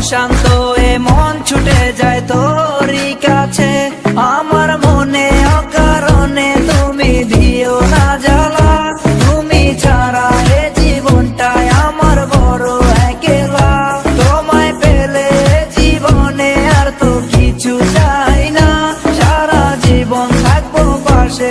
প্রশান্ত এ মন ছুটে যায় তোরই কাছে। আমার মনে অকারণে তুমি দিও না জ্বালা। তুমি ছাড়া এ জীবনটায় আমার বড় একেলা। তোমায় পেলে জীবনে আর তো কিছু চাই না। সারা জীবন থাকব পাশে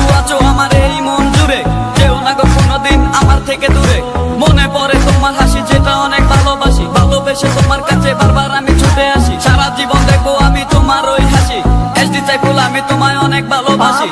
তোমায় অনেক ভালোবাসি।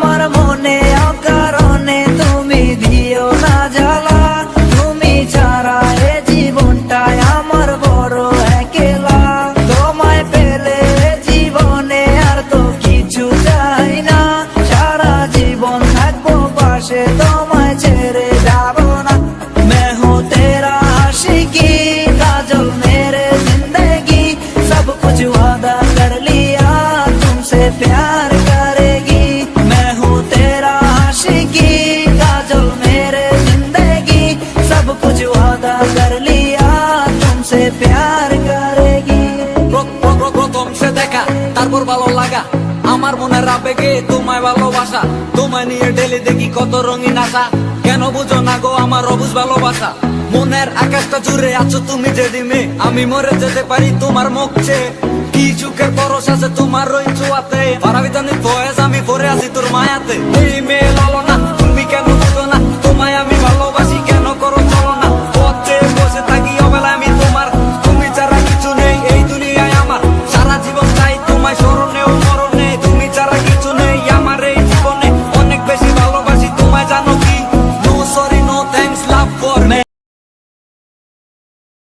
আমার মনের আবেগে তোমায় ভালোবাসা। তোমায় নিয়ে ডেলি দেখি কত রঙিন আশা। কেন বুঝো না গো আমার অবুজ ভালোবাসা? মনের আকাশটা জুড়ে আছো তুমি যে দিমে আমি মরে যেতে পারি তোমার মুখছে কি চুকের পরশ আছে তোমার ওই ছোঁয়াতে। পারাবিতানি বয়স আমি পরে আছি তোর মায়াতে। এই মেয়ে লালনা